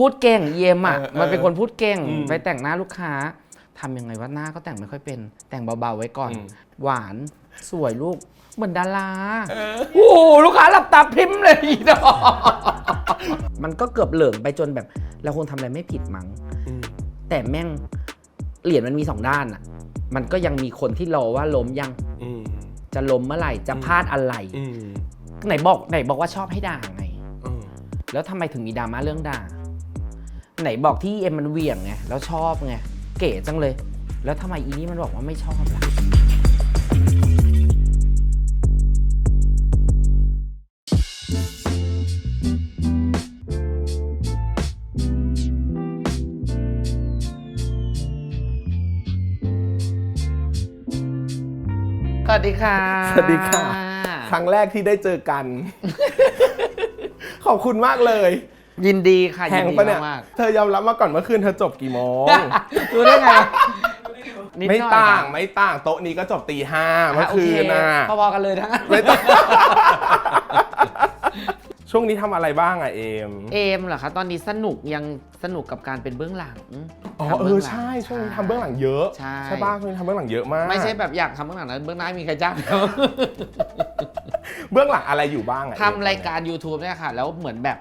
พูดเก่งเยมอะเออเออมันเป็นคนพูดเก่งอืมไปแต่งหน้าลูกค้าทำยังไงว่าหน้าก็แต่งไม่ค่อยเป็น แต่งเบาๆไว้ก่อน อืม หวานสวยลูก เหมือนดาราโอ้โหลูกค้าหลับตาพริมเลยอีดอกมันก็เกือบเหลิงไปจนแบบเราคงทำอะไรไม่ผิดมั้ง อืม แต่แม่งเหรียญมันมีสองด้านอะ มันก็ยังมีคนที่รอว่าล้มยังอืม จะล้มเมื่อไหร่จะพลาดอะไร อืมไหนบอกไหนบอกว่าชอบให้ด่าไง อืม แล้วทำไมถึงมีดราม่าเรื่องด่า ไหนบอกที่เอ็มมันเหวี่ยงไงแล้วชอบไงเก๋จังเลย แล้วทำไมอีนี่มันบอกว่าไม่ชอบล่ะสวัสดีค่ะ สวัสดีค่ะ ครั้งแรกที่ได้เจอกัน ขอบคุณมากเลย ยินดีค่ะแหยิงนดีปะเนี่ย มากเธอยอมรับมาก่อนเมื่อคืนเธอจบกี่โมง ๆรู้ได้ไงนิดหน่ไม่อยต่างค่ะไม่ต่างโต๊ะนี้ก็จบตีห้าเมื่อโคืนนะพอๆกันเลยทั้งนั้นไม่ต่าง ช่วงนี้ทำอะไรบ้างอะเอม เอมเหรอคะตอนนี้สนุกยังสนุกกับการเป็นเบื้องหลังอ๋อทำเอบื้องหลั ใช่ช่วงนี้ทำเบื้องหลังเยอะใช่ใช่ ป่ะช่วงนี้ทำเบื้องหลังเยอะมากไม่ใช่แบบอยากทำเบื้องหลังนะเบื้องหน้ามีใครจ้างเบื้องหลังอะไรอยู่บ้างอะเอมทำรายการ YouTube เนี่ยค่ะ แล้วเหมือนแบบ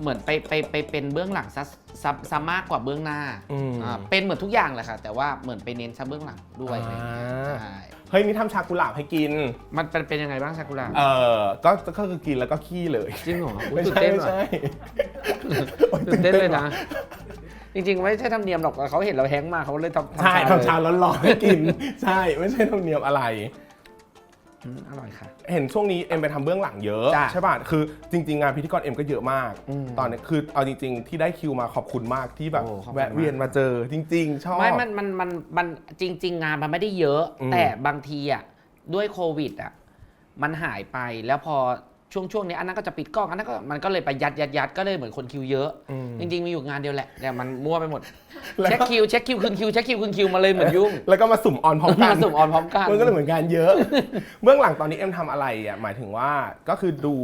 เหมือนไปไปไปเป็นเบื้องหลังซะซะซะมากกว่าเบื้องหน้าอืม อ่าเป็นเหมือนทุกอย่างแหละค่ะ แต่ว่าเหมือนไปเน้นซะเบื้องหลังด้วยอะไรอย่างเงี้ยอ่าใช่เฮ้ยนี่ทำชากุหลาบให้กิน มันเป็นเป็นยังไงบ้างชากุระเออก็ก็คือกินแล้วก็ขี้เลยจริงเหรออุ๊ยไม่ตื่นใช่เต้นไม่ว่ะใช่โอ๊ยตื่นเต้นเลยนะ จริงๆ ไม่ใช่ธรรมเนียมหรอกแต่เขาเห็นเราแฮงก์มาเขาเลยทำใช่ทำทำชาร้อนๆให้กิน ใช่ไม่ใช่ธรรมเนียมอะไร อืมอร่อยค่ะ เห็นช่วงนี้เอ็มไปทำเบื้องหลังเยอะจ้ะใช่ป่ะ คือจริง ๆ งานพิธีกรเอ็มก็เยอะมาก อืมตอนนี้คือเอาจริง ๆ ที่ได้คิวมาขอบคุณมากที่แบบโอ้ขอบคุณแวะเวียนมาเจอจริง ๆ ชอบ ไม่มันมันมันมันจริง ๆ งานมันไม่ได้เยอะ อืม แต่บางทีอะด้วยโควิดอะมันหายไปแล้วพอ ช่วงช่วงนี้อันนั้นก็จะปิดกล้องอันนั้นก็มันก็เลยไปยัดยัดยัดก็เลยเหมือนคนคิวเยอะ อืม จริง ๆ มีอยู่งานเดียวแหละแต่มันมั่วไปหมดแล้วเช็คคิวเช็คคิวคืนคิวเช็คคิวคืนคิวมาเลยเหมือนยุ่งแล้วก็มาสุ่มออนพร้อมกัมาน สุ่มออนพร้อมกัน มันก็เลยเหมือนกันเยอะ เบื้องหลังตอนนี้เอ็มทำอะไรอะหมายถึงว่าก็คือดู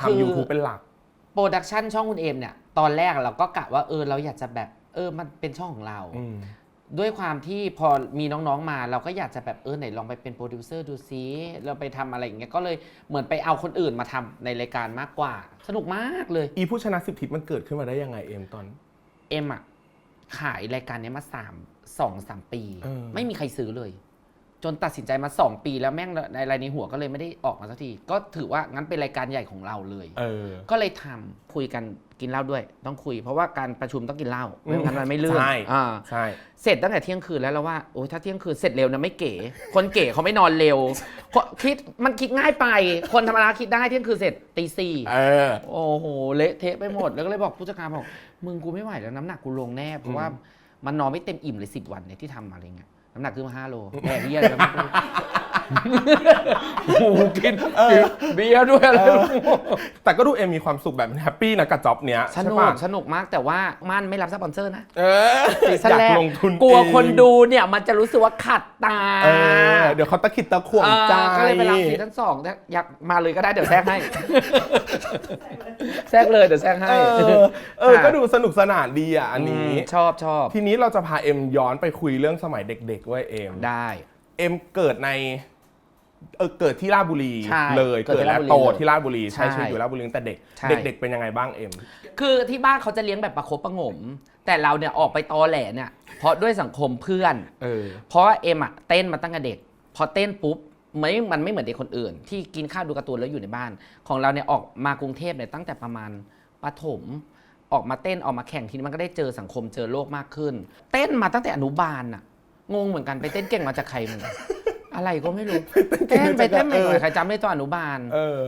คือ ทำ YouTube เป็นหลัก โปรดักชันช่องคุณเอมเนี่ย ตอนแรกเราก็กะว่าเออเราอยากจะแบบเออมันเป็นช่องของเรา อืม ด้วยความที่พอมีน้องๆมาเราก็อยากจะแบบเออไหนลองไปเป็นโปรดิวเซอร์ดูซิเราไปทำอะไรอย่างเงี้ยก็เลยเหมือนไปเอาคนอื่นมาทำในรายการมากกว่า สนุกมากเลย อีผู้ชนะสิบทิศมันเกิดขึ้นมาได้ยังไงเอ็มตอน เอ็มอะขายรายการเนี้ยมาสามสองสามปี เออ ไม่มีใครซื้อเลย จนตัดสินใจมาสองปีแล้วแม่งในรายในหัวก็เลยไม่ได้ออกมาสักที ก็ถือว่างั้นเป็นรายการใหญ่ของเราเลย เออ ก็เลยทำคุยกันกินเหล้าด้วย ต้องคุย เพราะว่าการประชุมต้องกินเหล้าไม่งั้นมันไม่เลื่อนใช่ อ่า ใช่ เสร็จตั้งแต่เที่ยงคืนแล้วเราว่าโอ้ยถ้าเที่ยงคืนเสร็จเร็วนะไม่เก๋ คนเก๋เขาไม่นอนเร็วคนคิดมันคิดง่ายไป คนธรรมดาคิดได้เที่ยงคืนเสร็จตีสี่เออ โอ้โหเละเทะไปหมดแล้วก็เลยบอกผู้จัดการบอกมึงกูไม่ไหวแล้วน้ำหนักกูลงแน่เพราะว่ามันนอนไม่เต็มอิ่มเลยสิบวันเนี่ยที่ทำอะไรเงี้ย น้ำหนักขึ้นมาห้าโลแม่เยี่ยเลย โอ้โหกินเบียร์ด้วยอะไรไม่รู้แต่ก็ดูเอ็มมีความสุขแบบแฮปปี้นะกับจ็อบเนี้ยสใช่นุกปะสนุกมากแต่ว่ามันไม่รับสปอนเซอร์นะเออซีซั่นอยากแรกลงทุนกลัวเองคนดูเนี่ยมันจะรู้สึกว่าขัดตาเออเดี๋ยวเขาตะขิดตะขวงใจเออก็เลยไปรับซีซั่นสองแต่อยากมาเลยก็ได้เดี๋ยวแทรกให้แทรกเลยเดี๋ยวแทรกให้เออเออค่ะก็ดูสนุกสนานดีอะอันนี้อืมชอบชอบทีนี้เราจะพาเอ็มย้อนไปคุยเรื่องสมัยเด็กๆเว้ยเอ็มได้ เอ็มเกิดใน เออเกิดที่ราชบุรีใช่เลยเกิดเกิที่ดและราชบุรีโตเลยที่ราชบุรีใช่ใช่ชีวิตอยู่ราชบุรีตั้งแต่เด็กใช่เด็ก ๆ เป็นยังไงบ้างเอ็ม คือที่บ้านเขาจะเลี้ยงแบบประคบประหงม แต่เราเนี่ยออกไปตอแหลเนี่ยเพราะด้วยสังคมเพื่อน เออ เพราะว่าเอ็มอะเต้นมาตั้งแต่เด็ก พอเต้นปุ๊บไม่มันไม่เหมือนเด็กคนอื่น ที่กินข้าวดูการ์ตูนแล้วอยู่ในบ้าน ของเราเนี่ยออกมากรุงเทพเนี่ยตั้งแต่ประมาณประถม ออกมาเต้นออกมาแข่งทีนี้มันก็ได้เจอสังคมเจอโลกมากขึ้น เต้นมาตั้งแต่อนุบาลน่ะงงเหมือนกันไปเต้นเก่งมาจากใครมึง อะไรก็ไม่รู้เต้นไปเต้นไม่ไหวใครจำได้ตอนอนุบาล เออ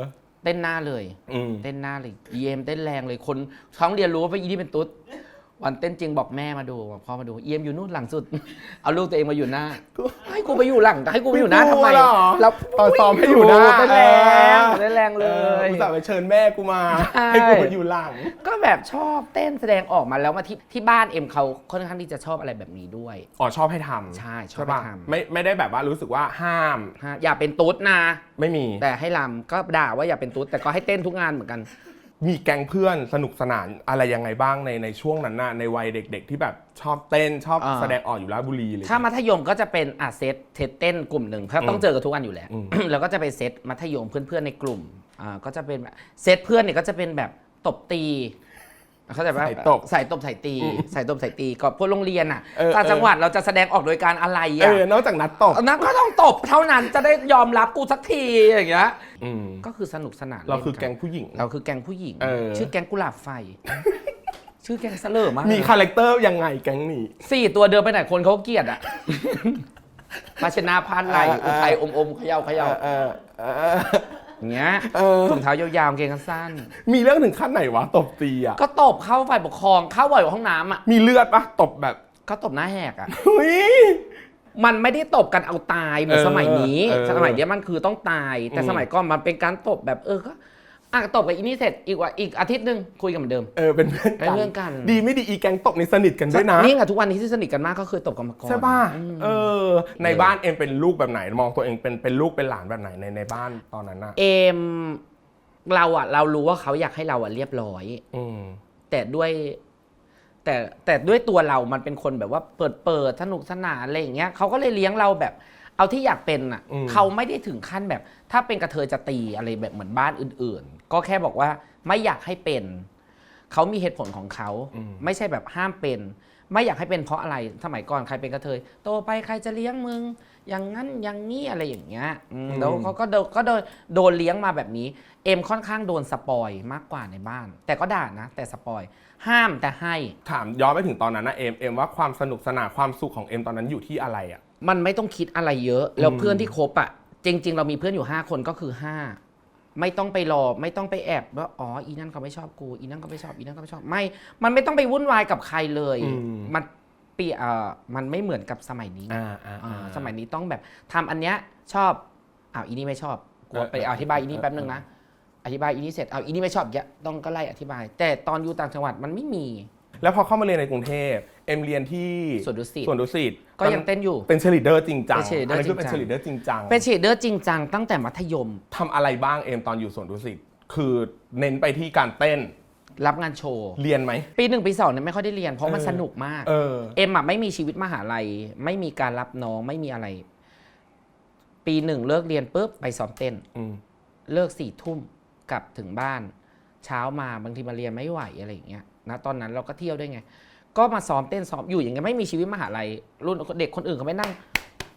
เต้นหน้าเลย อืม เต้นหน้าเลยเยมเต้นแรงเลยคนท้องเรียนรู้ว่าอีนี่เป็นตุ๊ด วันเต้นจริงบอกแม่มาดูบอกพ่อมาดูเอียมอยู่นู่นหลังสุด เอาลูกตัวเองมาอยู่หน้าให้กูไปอยู่หลังให้กูไปอยู่หน้าทำไมไม่กลัวเหรอ แล้วตอนซ้อมให้อยู่หน้าเต้นแรงเต้นแรงเลเออย อุตส่าห์ไปเชิญแม่กูมา ใช่ ให้กูมาอยู่หลัง ก็แบบชอบเต้นแสดงออกมาแล้วมาที่ที่บ้านเอ็มเขาค่อนข้างที่จะชอบอะไรแบบนี้ด้วย อ๋อชอบให้ทำใช่ชอบปะให้ทำ ไม่ไม่ได้แบบว่ารู้สึกว่าห้ามฮะอย่าเป็นตุ๊ดนะ ไม่มี แต่ให้ลำก็ด่าว่าอย่าเป็นตุ๊ดแต่ก็ให้เต้นทุกงานเหมือนกัน มีแก๊งเพื่อนสนุกสนานอะไรยังไงบ้างในในช่วงนั้นน่ะในวัยเด็ก ๆ ที่แบบชอบเต้นชอบอ่า แสดงออกอยู่ราชบุรีเลย ถ้ามัธยมก็จะเป็นอะเซตเซตเต้นกลุ่มหนึ่งถ้าต้องอืมเจอกันทุกวันอยู่แล้ว อืม แล้วก็จะไปเซตมัธยมเพื่อนๆในกลุ่มอ่าก็จะเป็นแบบเซตเพื่อนเนี่ยก็จะเป็นแบบตบตีเขาใจปะใส่ตบใส่ตบใส่ตีใส่ตบใส่ตีก็พวกโรงเรียนอะเออ ต่างเออจังหวัดเราจะแสดงออกโดยการอะไรเออะ อนอกจากนัดตบนั้นก็ต้องตบเท่านั้นจะได้ยอมรับกูสักทีอย่างเงี้ย อืมก็คือสนุกสนานเราคือล่นแก๊งผู้หญิง เราคือแก๊งผู้หญิง เออ ชื่อแก๊งกุหลาบไฟ ชื่อแก๊งเสลอมากมีคาแรคเตอร์ยังไงแก๊งนี้ สี่ตัวเดินไปไหนคนเขาเกลียดอะ ภาชนะพันไหลเออเอออุทัยอมอมๆเขย่าเขย่าเออเออเออ อย่างเงี้ยเออ ถุงเท้ายาวๆกางเกงขาสั้น มีเรื่องถึงขั้นไหนวะตบตีอะ ก็ตบเข้าฝ่ายปกครองเข้าบ่อยกว่าห้องน้ำอะ มีเลือดปะตบแบบก็ตบหน้าแหกอะ เฮ้ย มันไม่ได้ตบกันเอาตายเหมือนเออสมัยนี้ เออสมัยเนี้ยมันคือต้องตาย แต่อืม สมัยก่อนมันเป็นการตบแบบเออก็อะตบกับอีนี่เสร็จอีกว่าอีกอาทิตย์หนึ่งคุยกันเหมือนเดิม เออเป็นเพื่อนเป็นเพื่อนกัน ดีไม่ดีอีแก๊งตบในสนิทกันด้วยนะ นี่ไงทุกวันนี้ที่สนิทกันมากก็คือตบกันมาก่อน ใช่ป่ะอืมเออ ในบ้านเอ็มเป็นลูกแบบไหน มองตัวเองเป็นเป็นลูกเป็นหลานแบบไหนในในบ้านตอนนั้นน่ะ เอมเราอะเรารู้ว่าเขาอยากให้เราอะเรียบร้อย อืม แต่ด้วย แต่แต่ด้วยตัวเรามันเป็นคนแบบว่าเปิดเปิดสนุกสนานอะไรอย่างเงี้ยเขาก็เลยเลี้ยงเราแบบ เอาที่อยากเป็นอะอืม เขาไม่ได้ถึงขั้นแบบ ถ้าเป็นกระเทยจะตีอะไรแบบเหมือนบ้านอื่น ๆ ก็แค่บอกว่าไม่อยากให้เป็น เขามีเหตุผลของเขา ไม่ใช่แบบห้ามเป็น ไม่อยากให้เป็นเพราะอะไรสมัยก่อนใครเป็นกระเทยโตไปใครจะเลี้ยงมึง อย่างนั้นอย่างนี้อะไรอย่างเงี้ยอืมแล้วเขาก็โดนก็โดนโดนเลี้ยงมาแบบนี้ เอ็มค่อนข้างโดนสปอยมากกว่าในบ้าน แต่ก็ด่านะ แต่สปอย ห้ามแต่ให้ ถามย้อนไปถึงตอนนั้นนะเอ็มเอ็มว่าความสนุกสนานความสุขของเอ็มตอนนั้นอยู่ที่อะไรอะ มันไม่ต้องคิดอะไรเยอะ แล้วอืมเพื่อนที่คบอะ จริง ๆ เรามีเพื่อนอยู่ 5 คนก็คือ 5 ไม่ต้องไปรอไม่ต้องไปแอบว่าอ๋ออีนั่นเขาไม่ชอบกูอีนั่นก็ไม่ชอบอีนั่นก็ไม่ชอบไม่ มันไม่ต้องไปวุ่นวายกับใครเลย อืม มันเปียเอ่อมันไม่เหมือนกับสมัยนี้อ่าอ่าอ่าอ่า สมัยนี้ต้องแบบทำอันเนี้ยชอบอ้าวอีนี่ไม่ชอบกลัวเออไปอธิบายอีนี่เออแป๊บนึงนะอธิบายอีนี่เสร็จเอาอีนี่ไม่ชอบเยอะต้องก็ไล่อธิบาย แต่ตอนอยู่ต่างจังหวัดมันไม่มี แล้วพอเข้ามาเรียนในกรุงเทพเอ็มเรียนที่สวนดุสิต สวนดุสิตก็ยังเต้นอยู่ เป็นเชลิเดอร์จริงจังเป็น cheerleader อันนี้คือเป็นจริเชงจัง ลิเดอร์จริงจังเป็นเชดเดอร์จริงจังตั้งแต่มัธยม ทำอะไรบ้างเอ็มตอนอยู่สวนดุสิตคือเน้นไปที่การเต้นรับงานโชว์ เรียนไหม ปีหนึ่งปีสองเนี่ยไม่ค่อยได้เรียนเพราะมันเออ สนุกมาก เออ เอ็มอะไม่มีชีวิตมหาลัย ไม่มีการรับน้องไม่มีอะไร ปีหนึ่งเลิกเรียนปุ๊บไปซ้อมเต้น อืม เลิกสี่ทุ่มกลับถึงบ้าน เช้ามาบางทีมาเรียนไม่ไหวอะไรอย่างเงี้ย นะตอนนั้นเราก็เที่ยวด้วยไง ก็มาซ้อมเต้นซ้อมอยู่อย่างเงี้ยไม่มีชีวิตมหาลัยรุ่นเด็กคนอื่นเขาไม่นั่ง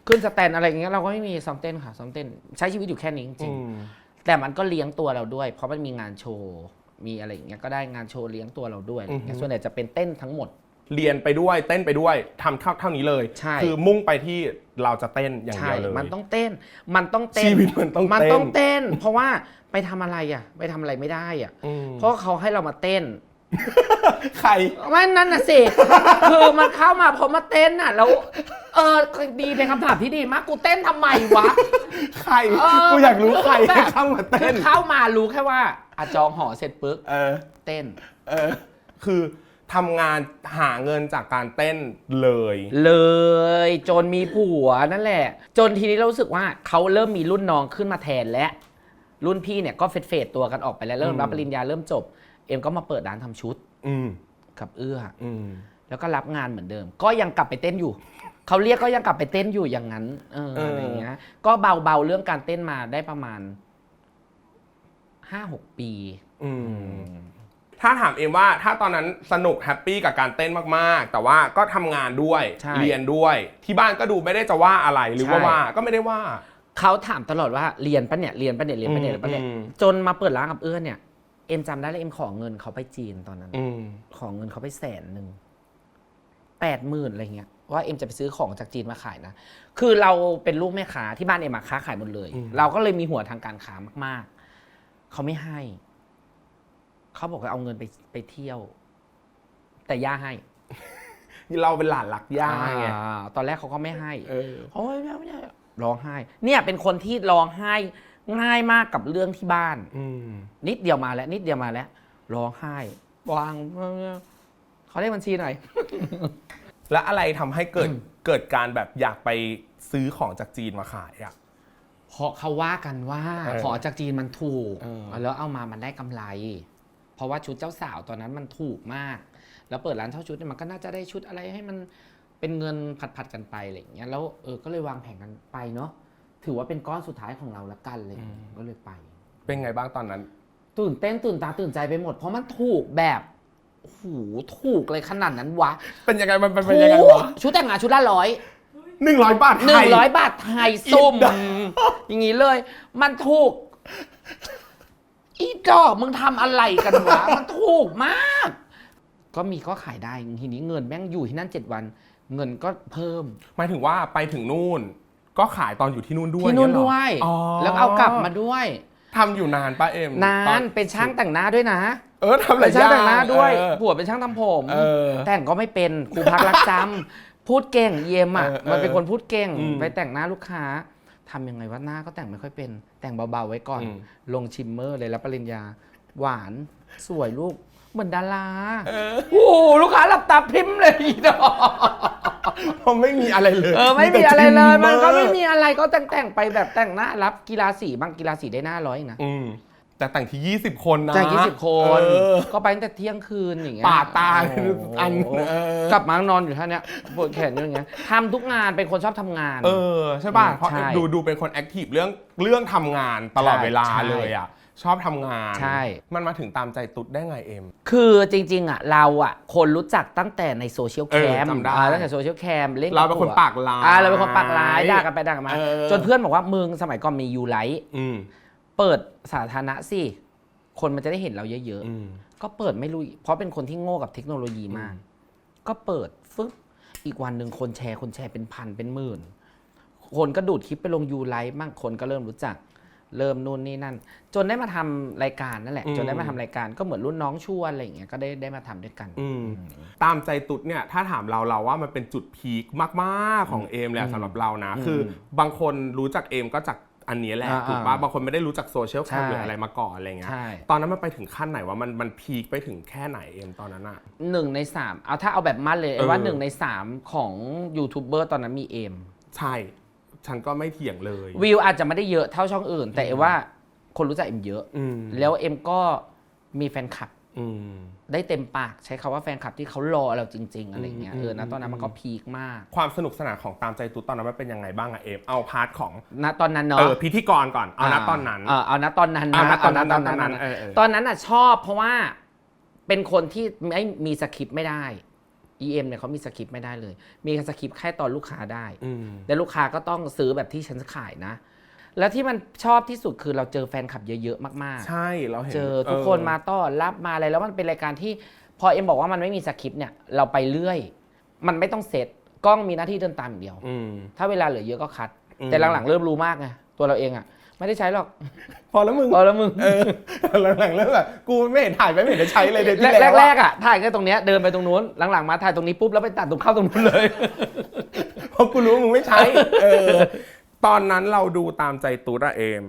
ขึ้นสแตนอะไรอย่างเงี้ยเราก็ไม่มีซ้อมเต้นค่ะซ้อมเต้นใช้ชีวิตอยู่แค่นี้จริงอืมๆแต่มันก็เลี้ยงตัวเราด้วย เพราะมันมีงานโชว์มีอะไรอย่างเงี้ยก็ได้งานโชว์เลี้ยงตัวเราด้วยอะไรอย่างเงี้ยส่วนใหญ่จะเป็นเต้นทั้งหมดเรียนไปด้วยเต้นไปด้วยทำเท่าเท่านี้เลยใช่คือมุ่งไปที่เราจะเต้นอย่างใช่เดียวเลยมันต้องเต้น มันต้องเต้นชีวิตมันต้องมันเต้นต้องเต้น เพราะว่าไปทำอะไรอะ ไปทำอะไรไม่ได้อะอืมเพราะเขาให้เรามาเต้น ใคร ไม่นั่นน่ะสิ คือมันเข้ามาพอมาเต้นน่ะ แล้ว เออดีเป็นคำถามที่ดีมากกูเต้นทำไมวะ ใคร เออกูอยากรู้ใครแบบให้เข้ามาคืเต้อน เข้ามารู้แค่ว่าอะจองหอเสร็จปึ๊บเออ เต้น เออ คือทำงานหาเงินจากการเต้นเลย เลยจนมีผัวนั่นแหละ จนทีนี้เรารู้สึกว่าเขาเริ่มมีรุ่นน้องขึ้นมาแทนแล้วรุ่นพี่เนี่ยก็เฟดเฟดๆตัวกันออกไปแล้วเริ่มรับปริญญาเริ่มจบ เอ็มก็มาเปิดร้านทำชุดอืมกับเอื้อ อืม แล้วก็รับงานเหมือนเดิม ก็ยังกลับไปเต้นอยู่ เขาเรียกก็ยังกลับไปเต้นอยู่อย่างนั้นเออเอออ อะไรอย่างเงี้ย ก็เบาๆเรื่องการเต้นมาได้ประมาณห้าหกปีอืม ถ้าถามเอ็มว่าถ้าตอนนั้นสนุกแฮปปี้กับการเต้นมากๆ แต่ว่าก็ทำงานด้วย ใช่เรียนด้วย ที่บ้านก็ดูไม่ได้จะว่าอะไรหรือว่าใช่ ว่าก็ไม่ได้ว่า เขาถามตลอดว่าเรียนปะเนี่ยเรียนปะเนี่ยเรียนปะเนี่ยเรียนปะเนี่ยอืม จนมาเปิดร้านกับเอื้อเนี่ย เอ็มจำได้เลยเอ็มขอเงินเขาไปจีนตอนนั้น อืม ขอเงินเขาไปแสนหนึ่งแปดหมื่นอะไรเงี้ยว่าเอ็มจะไปซื้อของจากจีนมาขายนะ คือเราเป็นลูกแม่ค้าที่บ้านเอ็มอะค้าขายหมดเลย อืม เราก็เลยมีหัวทางการค้ามาก ๆ เขาไม่ให้ เขาบอกว่าเอาเงินไปไปเที่ยว แต่ย่าให้เราเป็นหลานหลักย่าไงอ่าตอนแรกเขาก็ไม่ให้ เออ โอ้ยไม่เอาไม่ได้ร้องไห้ เนี่ยเป็นคนที่ร้องไห้ ง่ายมากกับเรื่องที่บ้าน อืมนิดเดียวมาแล้ว นิดเดียวมาแล้วร้องไห้วางเขาได้บัญชีหน่อย แล้วอะไรทำให้เกิดเกิดการแบบอยากไปซื้อของจากจีนมาขายอะ เพราะเขาว่ากันว่าเออของจากจีนมันถูกเออ แล้วเอามามันได้กำไร เพราะว่าชุดเจ้าสาวตอนนั้นมันถูกมาก แล้วเปิดร้านเช่าชุดเนี่ยมันก็น่าจะได้ชุดอะไรให้มันเป็นเงินผัดๆกันไปอะไรอย่างเงี้ยแล้วเออก็เลยวางแผนกันไปเนาะ ถือว่าเป็นก้อนสุดท้ายของเราละกันเลยก็เลยไป เป็นไงบ้างตอนนั้น ตื่นเต้นตื่นตาตื่นใจไปหมด เพราะมันถูกแบบโอ้โหถูกเลยขนาดนั้นวะเป็นยังไงมันเป็นเป็นยังไงวะชุดแต่งงานชุดละร้อยหนึ่งร้อยบาทหนึ่ไทงยร้อยบาทไทยส้มอีดอกอย่างนี้เลย มันถูก อีดอกมึงทำอะไรกันวะ มันถูกมาก ก็มีก็ขายได้ทีนี้เงินแม่งอยู่ที่นั่นเจ็ดวัน เงินก็เพิ่มหมายถึงว่าไปถึงนู่น ก็ขายตอนอยู่ที่นู่นด้วยที่นู่นเยเหรอด้วย อ๋อแล้วเอากลับมาด้วย ทำอยู่นานป้าเอ็มนาตอนเป็นช่างแต่งหน้าด้วยนะ เออทำหลาเป็ยนอช่างย่างแต่งหน้าด้วยเออ ผัวเป็นช่างทำผม เออแต่งก็ไม่เป็นครูพักรักจำพูดเก่งเยี่ยมอะเออเออมันเป็นคนพูดเก่งอืมไปแต่งหน้าลูกค้าทำยังไงว่าหน้าก็แต่งไม่ค่อยเป็น แต่งเบาๆไว้ก่อน อืม ลงชิมเมอร์เลยแล้วปริญญา หวานสวยลูกเหมือนดาราเออโอ้โหลูกค้าหลับตาพริมเลยอีดอก เพราะไม่มีอะไรเลยเออไม่มีแต่อะไรเลยทิมันก็ไม่เอร์มีอะไรก็แต่งแต่งๆไปแบบแต่งหน้ารับกีฬาสีบางกีฬาสีได้หน้าร้อยนะอืมแต่แต่งที่ 20 คนนะจากยี่สิบคนเออก็ไปตั้งแต่เที่ยงคืนอย่างเงี้ยปาดตาโโหอันเออ กลับมานอนอยู่ท่าเนี้ยปวดแขนอยู่อย่างเงี้ยทำทุกงานเป็นคนชอบทำงาน เออ ใช่ป่ะอืมเพราะใช่ดูดูเป็นคนแอคทีฟเรื่องเรื่องทำงานตลอดใช่เวลาใช่ เลยอะ ชอบทำงาน ใช่ มันมาถึงตามใจตุ๊ดได้ไงเอ็ม คือจริงๆอะเราอะคนรู้จักตั้งแต่ในโซเชียลเอแคอมจำได้ตั้งแต่โซเชียลแคมเล่นเราเป็นคนบผัวปากร้าย อ่าเราเป็นคนปากร้ายด่ากันไปด่ากันมา เออ จนเพื่อนบอกว่ามึงสมัยก่อนมียูไลท์อืมเปิดสาธารณะสิ คนมันจะได้เห็นเราเยอะอืม ๆ ก็เปิดไม่รู้ เพราะเป็นคนที่โง่กับเทคโนโลยีมาก ก็เปิดฟึ๊บอีกวันหนึ่งคนแชร์คนแชร์เป็นพันเป็นหมื่น คนก็ดูดคลิปไปลงยูไลท์บ้างคนก็เริ่มรู้จัก เริ่มนู่นนี่นั่น จนได้มาทำรายการนั่นแหละอืมจนได้มาทำรายการก็เหมือนรุ่นน้องชวนอะไรอย่างเงี้ยก็ได้ได้มาทำด้วยกันอืมตามใจตุ๊ดเนี่ยถ้าถามเราเราว่ามันเป็นจุดพีคมากๆของเอมเลยอะสำหรับเรานะอืมคือบางคนรู้จักเอมก็จากอันนี้แหละอ่าถูกปะอ่าบางคนไม่ได้รู้จักโซเชียลแคมใช่หรืออะไรมาก่อนอะไรเงี้ยใช่ตอนนั้นมันไปถึงขั้นไหนว่ามันมันพีคไปถึงแค่ไหนเอมตอนนั้นอะหนึ่งในสามเอาถ้าเอาแบบมั่นเลยเออว่าหนึ่งในสามของยูทูบเบอร์ตอนนั้นมีเอมใช่ ฉันก็ไม่เถียงเลยวิวอาจจะไม่ได้เยอะเท่าช่องอื่น แต่เอมว่าคนรู้จักเอ็มเยอะ อืมแล้วเอ็มก็มีแฟนคลับ อืม ได้เต็มปากใช้คาว่าแฟนคลับที่เขารอเราจริง ๆ อะไรเงี้ยอืม เออนะตอนนั้นมันก็อืมพีคมากความสนุกสนานของตามใจตุ๊ดตอนนั้นมันเป็นยังไงบ้างอะเอมเอาพาร์ทของณตอนนั้นเอเนาะอพิธีกรก่อนเอาณตอนนั้น เออเอาณตอนนั้นเอานะณตอนนั้นเาณตอนนั้นเออเออ ตอนนั้นอะชอบเพราะว่าเป็นคนที่ไม่มีสคริปต์ไม่ได้ EM เนี่ยเขามีสคริปต์ไม่ได้เลย มีสคริปต์แค่ตอนลูกค้าได้อืมแล้วลูกค้าก็ต้องซื้อแบบที่ฉันขายนะ แล้วที่มันชอบที่สุดคือเราเจอแฟนคลับเยอะๆมากใช่เราเห็นๆเจอทุกคนมาต้อนรับมาอะไรแล้วมันเป็นรายการที่พอเอ็มบอกว่ามันไม่มีสคริปต์เนี่ยเราไปเรื่อย มันไม่ต้องเซตกล้องมีหน้าที่เดินตามอย่างเดียวอืมถ้าเวลาเหลือเยอะก็คัดอืมแต่หลังๆเริ่มรู้มากไงตัวเราเองอะ ไม่ได้ใช้หรอก พอแล้วมึงพอแล้วมึง เออหลังๆเริ่มแบบกูไม่เห็นถ่ายไปไม่เห็นจะใช้เลยเดือนที่แล้วแรอะกๆอะถ่ายแค่ตรงเนี้ยเดินไปตรงนู้นหลังๆมาถ่ายตรงนี้ปุ๊บแล้วไปตัดตรงเข้าตรงนู้นเลย เพราะกูรู้ว่ามึงไม่ใช้ เออ ตอนนั้นเราดูตามใจตูดอะเอม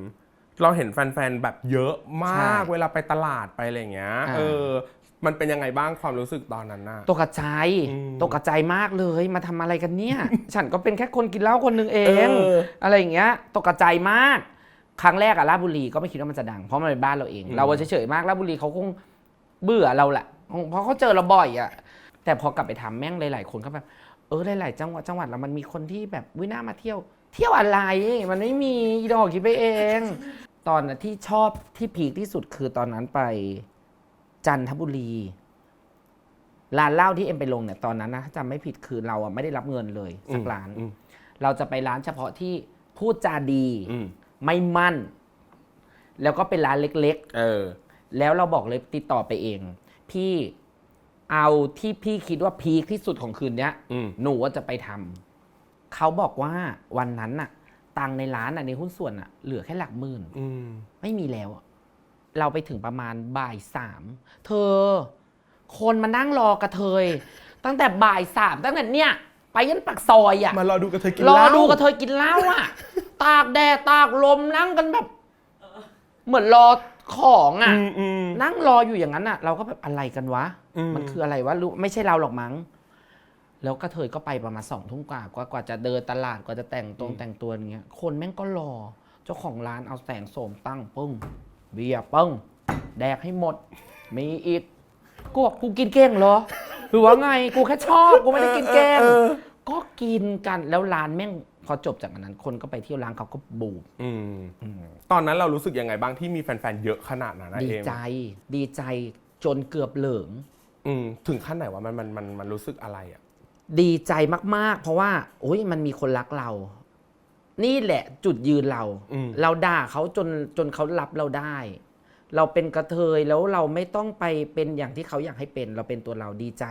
เราเห็นแฟนๆแบบเยอะมากใช่เวลาไปตลาดไปอะไรอย่างเงี้ย อ่า เออ มันเป็นยังไงบ้างความรู้สึกตอนนั้นน่ะ ตกกระจายอืมตกกระจายมากเลยมาทำอะไรกันเนี่ย ฉันก็เป็นแค่คนกินเหล้าคนหนึ่งเองเออ อะไรอย่างเงี้ย ตกกระจายมาก ครั้งแรกอะราชบุรีก็ไม่คิดว่ามันจะดัง เพราะมันเป็นบ้านเราเองอืมเราเฉยๆมากราชบุรีเขาคงเบื่อเราแหละเพราะเขาเจอเราบ่อยอะแต่พอกลับไปทำแม่งหลายๆคนก็แบบเออหลายๆจังหวัดจังหวัดเรามันมีคนที่แบบวิน่ามาเที่ยว เที่ยวอะไรมันไม่มีอีดอกคิดไปเอง ตอนนั้นที่ชอบที่พีคที่สุดคือตอนนั้นไปจันทบุรีร้านเหล้าที่เอ็มไปลงเนี่ยตอนนั้นนะถ้าจำไม่ผิดคือเราอะไม่ได้รับเงินเลยสักร้านอืมเราจะไปร้านเฉพาะที่พูดจาดีอืม ไม่มั่น แล้วก็เป็นร้านเล็กเออ ๆ แล้วเราบอกเลยติดต่อไปเอง พี่เอาที่พี่คิดว่าพีคที่สุดของคืนเนี้ย อืม หนูว่าจะไปทำเขาบอกว่าวันนั้นน่ะ ตังค์ในร้านน่ะในหุ้นส่วนน่ะเหลือแค่หลักหมื่น อืม ไม่มีแล้วอะเราไปถึงประมาณบ่ายสาม เธอ คนมานั่งรอกระเทย ตั้งแต่บ่ายสามตั้งแต่เนี่ย ไปยันปากซอยอะมารอดูกันเธอกินรอเหล้าดูกระเทยกินเหล้าอะ ตากแดดตากลมนั่งกันแบบ เหมือนรอของอะอืมอืม นั่งรออยู่อย่างนั้นอะเราก็แบบอะไรกันวะ อืม มันคืออะไรวะรู้ไม่ใช่เราหรอกมั้ง แล้วกระเทยก็ไปประมาณสองทุ่มกว่ากว่ากว่าจะเดินตลาดกว่าจะแต่งตรงแต่งตัวอย่างเงี้ย คนแม่งก็รอ เจ้าของร้านเอาแสงโสมตั้งปึ้ง เบียร์ปึ้ง แดกให้หมด มีอีก กูบอกกูกินเก้งเหรอ หรือว่าไง กูแค่ชอบ กูไม่ได้กินเก้งเออก็กินกันแล้วร้านแม่ง พอจบจากอันนั้นคนก็ไปเที่ยวร้านเขาก็บูมอืมตอนนั้นเรารู้สึกยังไงบ้างที่มีแฟนๆ เยอะขนาดนั้นนะดีเอมใจดีใจจนเกือบเหลิง อืมถึงขั้นไหนวะมันมันมันมันรู้สึกอะไรอะ ดีใจมาก ๆ เพราะว่าโอ้ยมันมีคนรักเรา นี่แหละจุดยืนเรา อืม เราด่าเขาจนจนเขารับเราได้ เราเป็นกระเทยแล้วเราไม่ต้องไปเป็นอย่างที่เขาอยากให้เป็น เราเป็นตัวเราดีใจ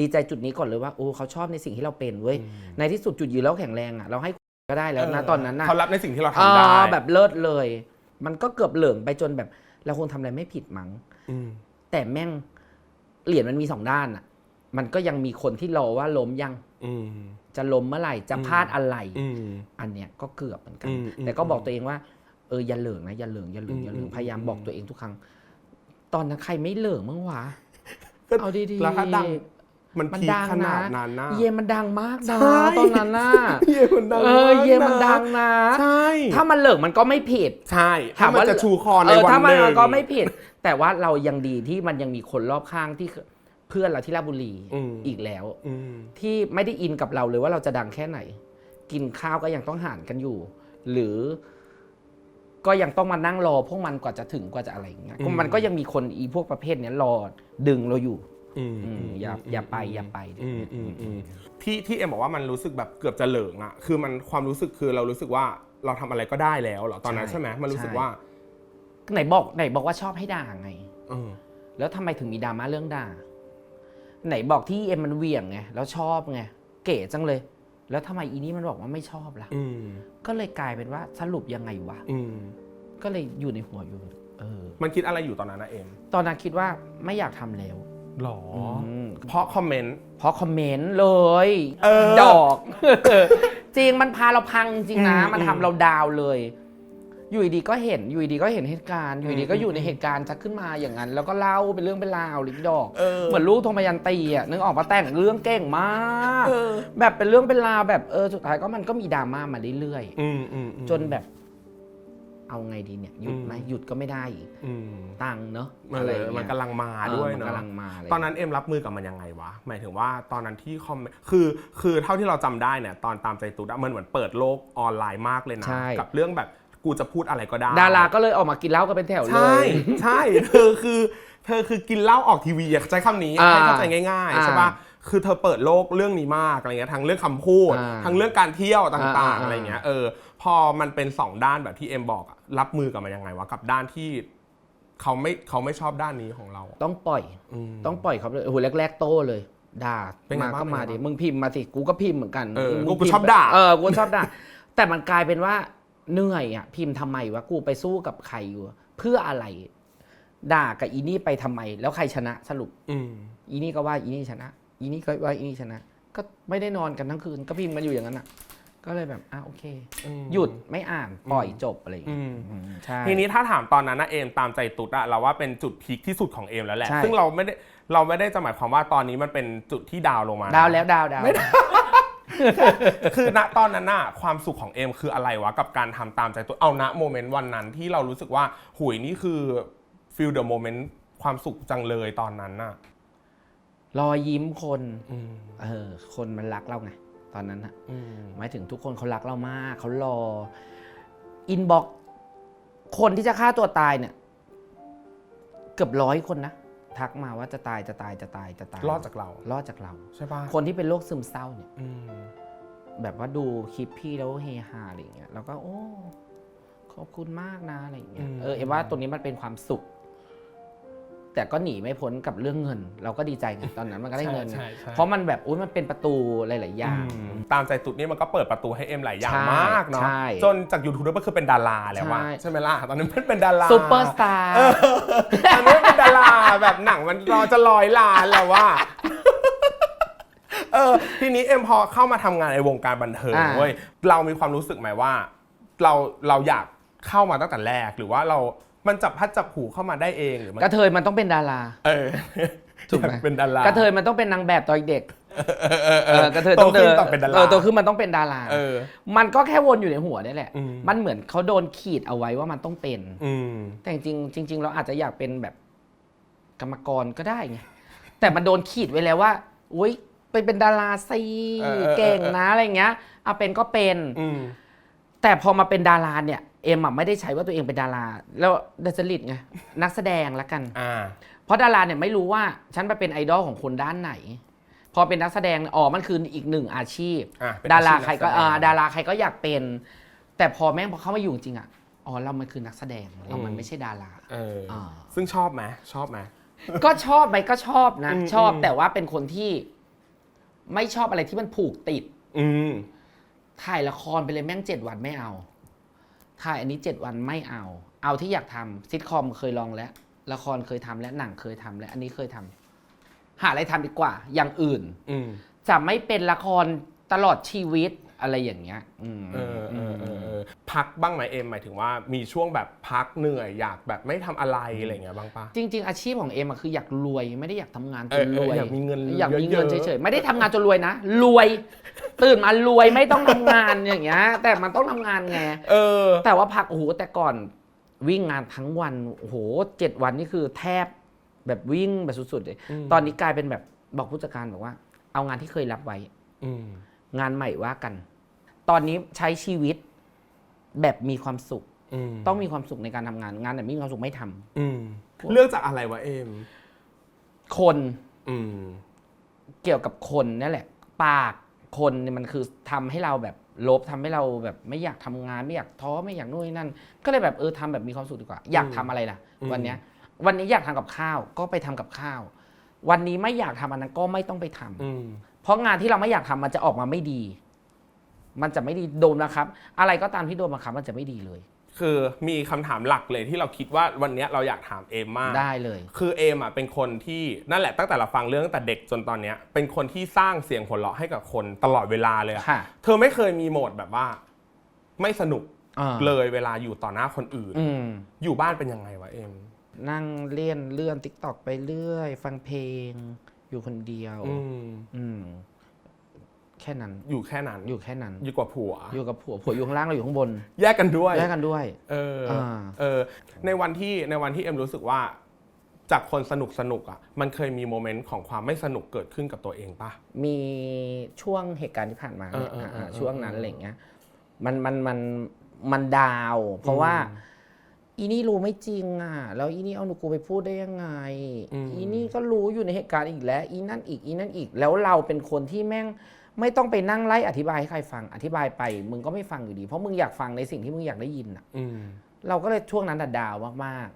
ดีใจจุดนี้ก่อนเลยว่าโอ้เขาชอบในสิ่งที่เราเป็นเว้ยในที่สุดจุดยืนเราแข็งแรงอะเราให้ก็ได้แล้วนะตอนนั้นนะเขารับในสิ่งที่เราทำได้อ่าแบบเลิศเลย มันก็เกือบเหลิงไปจนแบบเราคงทำอะไรไม่ผิดมั้งอืมแต่แม่งเหรียญมันมีสองด้านอะ มันก็ยังมีคนที่รอว่าล้มยังอืมจะล้มเมื่อไหร่จะพลาดอะไรอืมอันเนี้ยก็เกือบเหมือนกันอืมอืมแต่ก็บอกตัวเองว่าเอออย่าเหลิงนะอย่าเหลิงอย่าเหลิงอย่าเหลิอืงมพยายามอืมบอกตัวเองทุกครั้ง ตอนนั้นใครไม่เหลิงมั้งวะก็เอาดีๆแล้วถ้าดังมันมันพีคดังขนานะดนั้นนะเยมันดังมากนะใช่ตอนนั้นน่ะเยมันดังเออเยมันดังนะใช่ถ้ามันเหลิงมันก็ไม่ผิดใช่ถ้ามันจะชูคอในเออวันถ้าหมันนึ่งก็ไม่ผิด แต่ว่าเรายังดีที่มันยังมีคนรอบข้างที่เพื่อนเราที่ราชบุรีอืมอีกแล้วอืมที่ไม่ได้อินกับเราเลยว่าเราจะดังแค่ไหน กินข้าวก็ยังต้องห่านกันอยู่ หรือ ก็ยังต้องมานั่งรอพวกมันกว่าจะถึงกว่าจะอะไรอย่างเงี้ยอืม มันก็ยังมีคนอีพวกประเภทเนี้ยรอดึงเราอยู่อืมอืมอย่าอย่าไปอย่าไป อืมอืมอืมที่ที่เอ็มบอกว่ามันรู้สึกแบบเกือบจะเหลิงอะคือมันความรู้สึกคือเรารู้สึกว่าเราทำอะไรก็ได้แล้วเหรอตอนนั้นใช่ไหมมันรู้สึกว่าไหนบอกไหนบอกว่าชอบให้ด่าไง เออ แล้วทำไมถึงมีดราม่าเรื่องด่า ไหนบอกที่เอ็มมันเหวี่ยงไงแล้วชอบไงเก๋จังเลย แล้วทำไมอีนี่มันบอกว่าไม่ชอบล่ะ อืมก็เลยกลายเป็นว่าสรุปยังไงวะ อืมก็เลยอยู่ในหัวอยู่ เออ มันคิดอะไรอยู่ตอนนั้นนะเอ็มตอนนั้นคิดว่าไม่อยากทำแล้วหรอมเพราะคอมเมนต์ เพราะคอมเมนต์เลย เออดอก จริงมันพาเราพังจริงนะ อืมมันทำเราดาวเลย อยู่ดีๆก็เห็นอยู่ดีๆก็เห็นเหตุการณ์อยู่ดีๆก็อยู่ในเหตุการณ์ชักขึ้นมาอย่างนั้น แล้วก็เล่าเป็นเรื่องเป็นราวลิกดอกเออเหมือนลูกโทรมายันตีอะนึกออกมาแต่งเรื่องเก่งมากเออแบบเป็นเรื่องเป็นราวแบบเออสุดท้ายก็มันก็มีดราม่ามาเรื่อยอืมอืมอืมๆจนแบบเอาไงดีเนี่ยหยุดไหมอืมหยุดก็ไม่ได้อีกอืมตังค์เนอะมันอะไรเลยอย่างมันเงี้ยกำลังมาเออด้วยมันเนาะกำลังมาเลยตอนนั้นเอ็มรับมือกับมันยังไงวะหมายถึงว่าตอนนั้นที่คอมเมนต์คือคือเท่าที่เราจำได้เนี่ยตอนตามใจตุ๊ดอะมันเหมือนเปิดโลกออนไลน์มากเลยนะใช่กับเรื่องแบบ กูจะพูดอะไรก็ได้ ดาราก็เลยออกมากินเหล้ากันเป็นแถวเลใช่ ย ใช่ เธอคือ เธอคือกินเหล้าออกทีวีอยากใช้คำนี้อ่าให้เข้าใจง่ายอ่าๆใช่ปะคือเธอเปิดโลกเรื่องนี้มากอะไรเงี้ยทั้งเรื่องคำพูด อ่าทั้งเรื่องการเที่ยวตอ่า่างอ่าๆอะไรเงี้ย เออ พอมันเป็นสองด้านแบบที่เอ็มบอกอะรับมือกับมันยังไงวะกับด้านที่เขาไม่เขาไม่ชอบด้านนี้ของเราอะต้องปล่อย อืม ต้องปล่อยเขาเลยโอ้โหแรก ๆ โต้เลย ด่าเป็นไงมาบ้างก็มาเป็นไงดิบ้างมึงพิมพ์มาสิกูก็พิมพ์เหมือนกันเออมึงกูพิมพ์ชอบด่า เออกูชอบด่า แต่มันกลายเป็นว่า เหนื่อยอะพิมพ์ทำไมวะกูไปสู้กับใครอยู่อะเพื่ออะไร ด่ากับอีนี่ไปทำไม แล้วใครชนะสรุป อืมอีนี่ก็ว่าอีนี่ชนะ อีนี่ก็ว่าอีนี่ชนะ ก็ไม่ได้นอนกันทั้งคืน ก็พิมพ์กันอยู่อย่างนั้นอะ ก็เลยแบบอะโอเคอืมหยุดไม่อ่านปล่อยจบอะไรอย่างอืเงี้ยมอืมใช่ทีนี้ถ้าถามตอนนั้นนะเอมตามใจตุ๊ดอะเราว่าเป็นจุดพีคที่สุดของเอมแล้วแหละใช่ซึ่งเราไม่ได้เราไม่ได้จะหมายความว่าตอนนี้มันเป็นจุดที่ดาวลงมานะดาวแล้วดาวดาว คือณตอนนั้นน่ะความสุขของเอมคืออะไรวะกับการทำตามใจตัวเอาณโมเมนต์วันนั้นที่เรารู้สึกว่าหุยนี่คือฟิลเดอะโมเมนต์ความสุขจังเลยตอนนั้นน่ะรอยยิ้มคนอืมเออคนมันรักเราไงตอนนั้นอะ อืม หมายถึงทุกคนเขารักเรามาก เขารออินบ็อกคนที่จะฆ่าตัวตายเนี่ย เกือบร้อยคนนะ ทักมาว่าจะตายจะตายจะตายจะตายรอดจากเรา รอดจากเรา ใช่ปะคนที่เป็นโรคซึมเศร้าเนี่ยอืมแบบว่าดูคลิปพี่แล้วเฮฮาอะไรอย่างเงี้ยแล้วก็โอ้ขอบคุณมากนะอะไรอย่างเงี้ยเออเอ็มว่าตรงนี้มันเป็นความสุข แต่ก็หนีไม่พ้นกับเรื่องเงิน เราก็ดีใจไงตอนนั้นมันก็ได้เงินไงใช่ใช่ เพราะมันแบบอุ้ยมันเป็นประตูหลาย ๆ อย่างอืมตามใจตุ๊ดนี่มันก็เปิดประตูให้เอ็มหลายอย่างใช่มากเนาะใช่จนจากยูทูบก็คือเป็นดาราแล้วว่าใช่ ใช่ไหมล่ะ ตอนนั้นเป็นเป็นดาราซูเปอร์สตาร์อันนี้เป็นดาราแบบหนังมันรอจะลอยล้านแล้วว่าเออทีนี้เอ็มพอเข้ามาทำงานในวงการบันเทิงอ่า เว้ยเรามีความรู้สึกไหมว่า เราเราอยากเข้ามาตั้งแต่แรกหรือว่าเรา มันจับพัดจับผูเข้ามาได้เองหรือมันกระเทยมันต้องเป็นดารา เออถูกไหมอยาเป็นดารากระเทยมันต้องเป็นนางแบบตอนเด็กเออเออเออกระเทยต้องโตเดิขึ้นต้องเป็นดาราเออโตขึ้นมันต้องเป็นดารา เออ มันก็แค่วนอยู่ในหัวนี่แหละ อืม มันเหมือนเขาโดนขีดเอาไว้ว่ามันต้องเป็น อืม แต่จริงๆจริง ๆ เราอาจจะอยากเป็นแบบกรรมกรก็ได้ไงแต่มันโดนขีดไว้แล้วว่าอุ้ยไปเป็นดาราซีเออเออเออ เก่งนะอะไรเงี้ยเอาเป็นก็เป็น อืมแต่พอมาเป็นดาราเนี่ย เอ็มอะไม่ได้ใช้ว่าตัวเองเป็นดารา แล้วดัจริตไงนักแสดงละกัน อ่า เพราะดาราเนี่ยไม่รู้ว่าฉันไปเป็นไอดอลของคนด้านไหน พอเป็นนักแสดงอ๋อมันคืออีกหนึ่งอาชีพ อะเป็นดาราอาชีพใครก็นักแสดง เอ่อดาราใครก็อยากเป็น แต่พอแม่งพอเข้ามาอยู่จริงอะอ๋อเรามันคือนักแสดงเรามันไม่ใช่ดารา เอออาาซึ่งชอบไหมชอบไหม ก็ชอบไหมก็ชอบนะ อืมชอบอืม แต่ว่าเป็นคนที่ไม่ชอบอะไรที่มันผูกติด อืมถ่ายละครไปเลยแม่งเจ็ดวันไม่เอา ถ่ายอันนี้เจ็ดวันไม่เอา เอาที่อยากทำซิทคอมเคยลองแล้ว ละครเคยทำแล้วหนังเคยทำแล้วอันนี้เคยทำหาอะไรทำดีกว่า อย่างอื่นอืมจะไม่เป็นละครตลอดชีวิต อะไรอย่างเงี้ยอืมเออเออเออเออพักบ้างไหมเอ็มหมายถึงว่ามีช่วงแบบพักเหนื่อยอยากแบบไม่ทำอะไรอะไรอย่างเงี้ยบ้างปะ จริง ๆ อาชีพของเอ็มอะคืออยากรวยไม่ได้อยากทำงานจเออนเอรอวยอยากมีเงินอยากมีเงินเยอะๆ เฉยๆไม่ได้ทำงานจนรวยนะรวย ตื่นมารวยไม่ต้องทำงานอย่างเงี้ยแต่มันต้องทำงานไง เออ แต่ว่าพักโอ้โหแต่ก่อนวิ่งงานทั้งวันโอ้โหเจ็ดวันนี่คือแทบแบบวิ่งแบบสุดๆเลยอืม ตอนนี้กลายเป็นแบบบอกผู้จัดการบอกว่า เอางานที่เคยรับไว้ อืม งานใหม่ว่ากัน ตอนนี้ใช้ชีวิตแบบมีความสุขอืมต้องมีความสุขในการทำงานงานไหนไม่มีความสุขไม่ทำอืมเลือกจากอะไรวะเอ็มคนอืม เกี่ยวกับคนนี่แหละ ปากคนเนี่ยมันคือทำให้เราแบบลบทำให้เราแบบไม่อยากทำงานไม่อยากท้อไม่อยากนู่นนนั่น ก็เลยแบบเออทำแบบมีความสุขดีกว่า อยากทำอะไรล่ะ อืม วันเนี้ย วันนี้อยากทำกับข้าวก็ไปทำกับข้าว วันนี้ไม่อยากทำอันนั้นก็ไม่ต้องไปทำอืม เพราะงานที่เราไม่อยากทำมันจะออกมาไม่ดี มันจะไม่ดีโดนนะครับ อะไรก็ตามที่โดนบังคับมันจะไม่ดีเลย คือมีคำถามหลักเลยที่เราคิดว่าวันเนี้ยเราอยากถามเอมมาก ได้เลย คือเอมอะเป็นคนที่นั่นแหละตั้งแต่เราฟังเรื่องตั้งแต่เด็กจนตอนเนี้ยเป็นคนที่สร้างเสียงหัวเราะให้กับคนตลอดเวลาเลยอะค่ะ เธอไม่เคยมีโหมดแบบว่า ไม่สนุกอ่าเลยเวลาอยู่ต่อหน้าคนอื่น อืม อยู่บ้านเป็นยังไงวะเอม นั่งเลี่ยนเลื่อนติ๊กตอกไปเรื่อย ฟังเพลง อยู่คนเดียว อืม อืม แค่นั้นอยู่แค่นั้นอยู่แค่นั้นอยู่กว่าผัว อยู่กับผัวผัวอยู่ข้างล่างเราอยู่ข้างบน แยกกันด้วยแยกกันด้วย เอออาเออ ในวันที่ในวันที่เอ็มรู้สึกว่า จากคนสนุกสนุกอะ มันเคยมีโมเมนต์ของความไม่สนุกเกิดขึ้นกับตัวเองปะมีช่วงเหตุการณ์ที่ผ่านมาเนี่ยเออเออเอออ่าเออช่วงนั้นอะไรอย่างเงี้ยมันมันมันมันดาว เพราะว่าอีนี่รู้ไม่จริงอะ แล้วอีนี่เอาหนูกูไปพูดได้ยังไงอืมอีนี่ก็รู้อยู่ในเหตุการณ์อีกแล้ว อีนั่นอีก อีนั่นอีก แล้วเราเป็นคนที่แม่ง ไม่ต้องไปนั่งไล่อธิบายให้ใครฟังอธิบายไป มึงก็ไม่ฟังอยู่ดี เพราะมึงอยากฟังในสิ่งที่มึงอยากได้ยินอะอืมเราก็เลยช่วงนั้นน่ะดาวมาก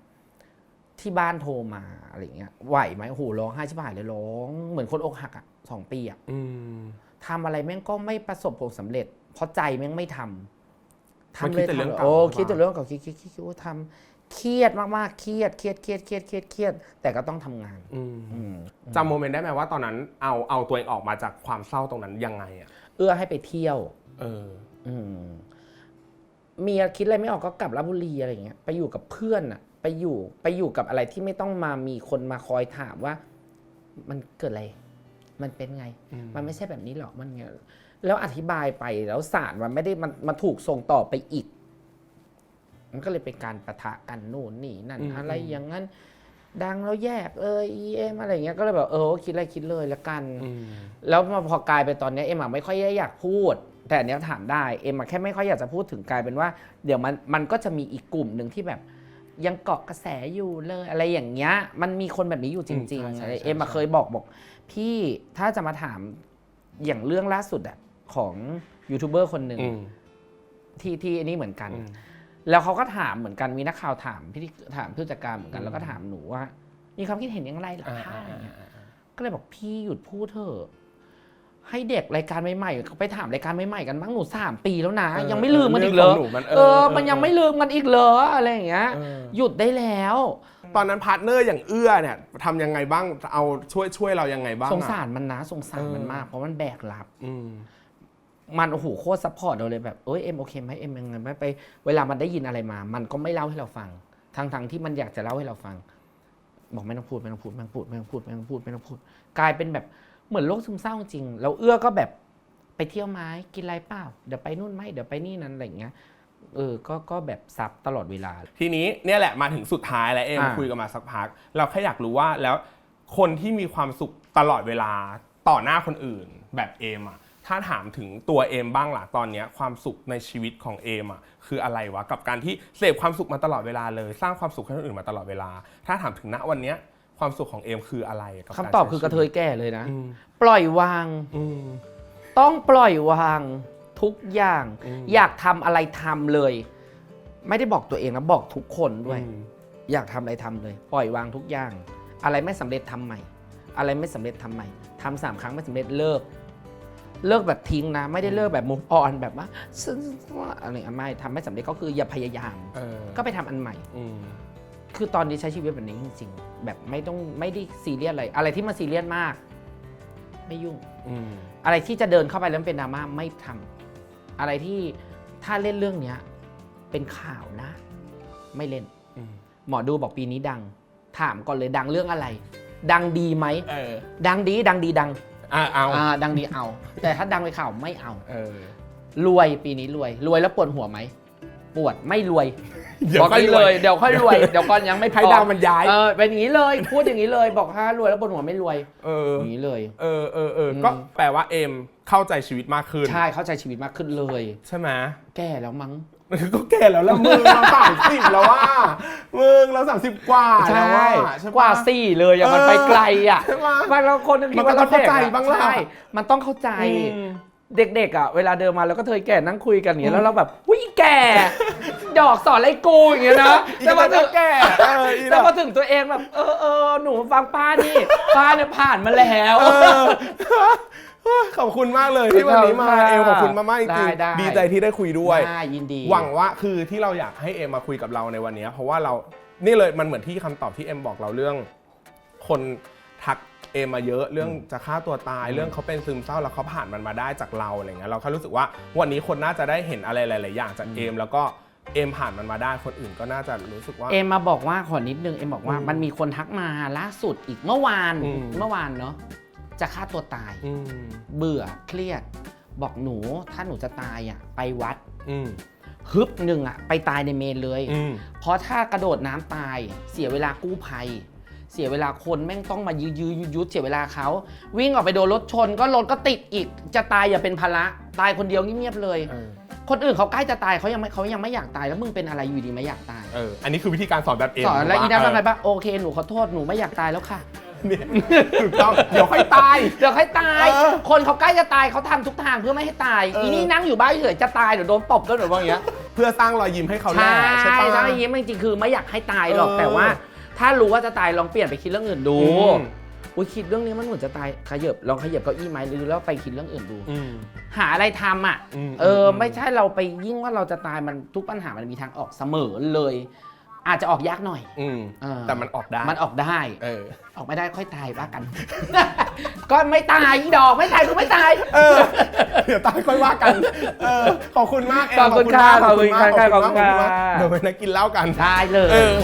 ๆ ที่บ้านโทรมาอะไรเงี้ยไหวไหมโอ้โหร้องไห้ชิบหายเลยร้อง เหมือนคนอกหักอะสองปีอะอืมทำอะไรแม่งก็ไม่ประสบผลสำเร็จ เพราะใจแม่งไม่ทำมันคิดแต่เรื่องทำลยเก่าโอ้มากคิดแต่เรื่องเก่าคิดคิดคิดคิดว่าทำ เครียดมากๆ เครียด เครียด เครียด เครียด เครียด เครียด แต่ก็ต้องทำงานอืมอืมจำโมเมนต์ได้ไหมว่าตอนนั้นเอาเอาตัวเองออกมาจากความเศร้าตรงนั้นยังไงอะเอื้อให้ไปเที่ยว เออ อืมเมียคิดอะไรไม่ออกก็กลับราชบุรีอะไรอย่างเงี้ยไปอยู่กับเพื่อนอะไปอยู่ไปอยู่กับอะไรที่ไม่ต้องมามีคนมาคอยถามว่า มันเกิดอะไร มันเป็นไง อืม มันไม่ใช่แบบนี้หรอกมันไงแล้วอธิบายไปแล้วสารมันไม่ได้มันมาถูกส่งต่อไปอีก มันก็เลยเป็นการประทะกันนู่นนี่นั่น อืมอะไรอย่างนั้น ดังแล้วแยกเออเอ็มอะไรอย่างเงี้ยก็เลยแบบเออคิดอะไรคิดเลยละกัน อืม แล้วมาพอกลายเป็นตอนเนี้ยเอ็มอะไม่ค่อยได้อยากพูด แต่อันเนี้ยถามได้เอ็มอะแค่ไม่ค่อยอยากจะพูดถึงกลายเป็นว่า เดี๋ยวมันมันก็จะมีอีกกลุ่มหนึ่งที่แบบ ยังเกาะกระแสอยู่เลยอะไรอย่างเงี้ยมันมีคนแบบนี้อยู่จริงอืมๆใช่อะไรใช่เอ็มอะใช่ เคยบอกบอก พี่ถ้าจะมาถามอย่างเรื่องล่าสุดอะของยูทูบเบอร์คนหนึ่งอืมที่ที่อันนี้เหมือนกัน อืม แล้วเขาก็ถามเหมือนกันมีนักข่าวถามพี่ที่ถามผู้จัดการเหมือนกันอืมแล้วก็ถามหนูว่า มีความคิดเห็นอย่างไรเหรออ่าคะอ่าอะไรเงี้ยอ่าอ่าก็เลยบอกพี่หยุดพูดเถอะให้เด็กรายการใหม่ๆเขาไปถามรายการใหม่ๆกันบ้างหนูสามปีแล้วนะเออยังไม่ลืมมันอีกเหรอเรื่องของหนูมันเออเออเออ มันยังไม่ลืมกันอีกเหรออะไรอย่างเงี้ยเออหยุดได้แล้ว ตอนนั้นพาร์ทเนอร์อย่างเอื้อเนี่ยทำยังไงบ้างเอาช่วยช่วยเรายังไงบ้างสอะงสารมันนะสงสารมันเออมาก เพราะมันแบกรับอื มมันโอ้โหโคตรซัพพอร์ตเราเลยแบบเอ้ยเอ็มโอเคไหมเอ็มยังไงไหมไป เวลามันได้ยินอะไรมา มันก็ไม่เล่าให้เราฟังทั้งทั้งๆที่มันอยากจะเล่าให้เราฟัง บอกไม่ต้องพูดไม่ต้องพูดไม่ต้องพูดไม่ต้องพูดไม่ต้องพูดไม่ต้องพูด กลายเป็นแบบเหมือนโรคซึมเศร้าจริง เราเอื้อก็แบบไปเที่ยวไหมกินอะไรเปล่า เดี๋ยวไปนู่นไหมเดี๋ยวไปนี่นั่นอะไรอย่างเงี้ยเออก็ก็แบบซับตลอดเวลา ทีนี้เนี่ยแหละมาถึงสุดท้ายแล้วเอมอ่าคุยกันมาสักพัก เราแค่อยากรู้ว่าแล้วคนที่มีความสุขตลอดเวลาต่อหน้าคนอื่นแบบเอมอะ ถ้าถามถึงตัวเอมบ้างล่ะตอนเนี้ยความสุขในชีวิตของเอมอะคืออะไรวะกับการที่เสพความสุขมาตลอดเวลาเลย สร้างความสุขให้คนอื่นมาตลอดเวลา ถ้าถามถึงณวันเนี้ยความสุขของเอมคืออะไรกับคำตอบคือกระเทยชีวิแก่เลยนะ อืมปล่อยวาง อืม ต้องปล่อยวางทุกอย่าง อืม อยากทำอะไรทำเลย ไม่ได้บอกตัวเองนะบอกทุกคนด้วย อืมอยากทำอะไรทำเลย ปล่อยวางทุกอย่าง อะไรไม่สำเร็จทำใหม่ อะไรไม่สำเร็จทำใหม่ทำสามครั้งไม่สำเร็จเลิก เลิกแบบทิ้งนะ ไม่ได้เลิกแบบ move on แบบว่าฉันอะไรอะไม่ทำไม่สำเร็จก็คืออย่าพยายาม เออก็ไปทำอันใหม่ อืม คือตอนนี้ใช้ชีวิตแบบนี้จริงๆ แบบไม่ต้องไม่ได้ซีเรียสอะไร อะไรที่มันซีเรียสมาก ไม่ยุ่ง อืม อะไรที่จะเดินเข้าไปแล้วเป็นดราม่าไม่ทำอะไรที่ถ้าเล่นเรื่องเนี้ย เป็นข่าวนะ ไม่เล่น อืม หมอดูบอกปีนี้ดัง ถามก่อนเลยดังเรื่องอะไร ดังดีไหม เออ ดังดีดังดีดัง อะเอา อ่าดังดีเอา แต่ถ้าดังไปข่าวไม่เอา เออรวยปีนี้รวย รวยแล้วปวดหัวไหม ปวดไม่รวยเดี๋ยวบอกค่อยนี้รเลวยยเดี๋ยวค่อยรวย เดี๋ยวก่อนยังไม่พให้อดาวมันย้าย เออเป็นอย่างนี้เลย พูดอย่างนี้เลยบอกถ้ารวยแล้วปวดหัวไม่รวยเออ อย่างนี้เลย เออเออเอออืมก็แปลว่าเอมเข้าใจชีวิตมากขึ้น ใช่เข้าใจชีวิตมากขึ้นเลย ใช่ไหม แก่แล้วมั้ง ก็แก่แล้วละมึงเราสามสิบแล้วว่ามึงเราสามสิบกว่าแล้วว่าใช่ปะกว่าสี่เลยอะมันไปไกลอะใช่ปะบางเราคนนึงคิดว่ามันก็ต้องเข้าใจด็กะบ้างล่ะใช่มันต้องเข้าใจอืมเด็กๆอะเวลาเดินมาแล้วก็เธอแก่นั่งคุยกันอย่างเงี้ยแล้วเราแบบอุ้ยแก่ ดอกสอนอะไรกูอย่างเงี้ยนะอีแต่กมาแก่ถึงแก่เอออีแต่น่ะมาถึงตัวเองแบบเออเออหนูฟังป้านี่ป้าเนี่ยผ่านมาแล้วเออ ขอบคุณมากเลยที่วันนี้มาขอบคุณค่ะเอมขอบคุณมากๆจริงได้ได้ๆดีใจที่ได้คุยด้วยได้ยินดี หวังว่าคือที่เราอยากให้เอมมาคุยกับเราในวันนี้เพราะว่าเรานี่เลยมันเหมือนที่คำตอบที่เอมบอกเราเรื่อง คนทักเอมมาเยอะเรื่องจะฆ่าตัวตายเรื่องเขาเป็นซึมเศร้าแล้วเขาผ่านมันมาได้จากเราอะไรเงี้ยเราแค่รู้สึกว่าวันนี้คนน่าจะได้เห็นอะไรหลาย ๆ อย่างจากเอมแล้วก็เอมผ่านมันมาได้คนอื่นก็น่าจะรู้สึกว่า เอ็มมาบอกว่าขอนิดนึงเอ็มบอกว่าอืมมันมีคนทักมาล่าสุดอีกเมื่อวานอืม เมื่อวานเนาะ จะฆ่าตัวตาย อืมเบื่อเครียด บอกหนูถ้าหนูจะตายอะไปวัดอืมฮึบหนึ่งอะไปตายในเมนเลย อืมเพราะถ้ากระโดดน้ำตาย เสียเวลากู้ภัย เสียเวลาคนแม่งต้องมายื้อยื้อยุดยุดเสียเวลาเขาวิ่งออกไปโดนรถชน ก็รถก็ติดอีก จะตายอย่าเป็นภาระตายคนเดียวเงียบๆเลย เออคนอื่นเขาใกล้จะตายเขายังไม่เขายังไม่อยากตายแล้วมึงเป็นอะไรอยู่ดีไม่อยากตาย เอออันนี้คือวิธีการสอนแบบเอมสอนแล้วอีนัทเว่าไงบ้างโอเคหนูขอโทษหนูไม่อยากตายแล้วค่ะ เนี่ยถูกต้องเดี๋ยวค่อยตาย เดี๋ยวให้ตาย เออ คนเขาใกล้จะตายเขาทำทุกทางเพื่อไม่ให้ตายเอออีอีนี่นั่งอยู่บ้านเฉยๆจะตายเดี๋ยวโดนตบด้วยหรือว่าอย่างเงี้ย เพื่อสร้างรอยยิ้มให้เขาแน่ใช่ใช่ปะ ใช่ยิ้มจริงๆคือไม่อยากให้ตายหรอกเออแต่ว่า ถ้ารู้ว่าจะตายลองเปลี่ยนไปคิดเรื่องอื่นดูอืม อุ้ยคิดเรื่องนี้มันเหมือนจะตายขยับลองขยับเก้าอี้ไหมหรือแล้วไปคิดเรื่องอื่นดู อืม หาอะไรทำอะ อืมเอออม ไม่ใช่เราไปยิ่งว่าเราจะตายมันทุกปัญหามันมีทางออกเสมอเลย อาจจะออกยากหน่อย อืมเออ แต่มันออกได้มันออกได้ เออ ออกไม่ได้ค่อยตายว่ากัน ก็ไม่ตายอีดอกไม่ตายก็ไม่ตาย เออ เดี๋ยวตายค่อยว่ากัน เออ ขอบคุณมากเมขอบคุณค่ะมากขอบคุณค่ะมากขอบคุณค่ะมากเดี๋ยวไปนักกินเหล้ากัน ได้เลย เออ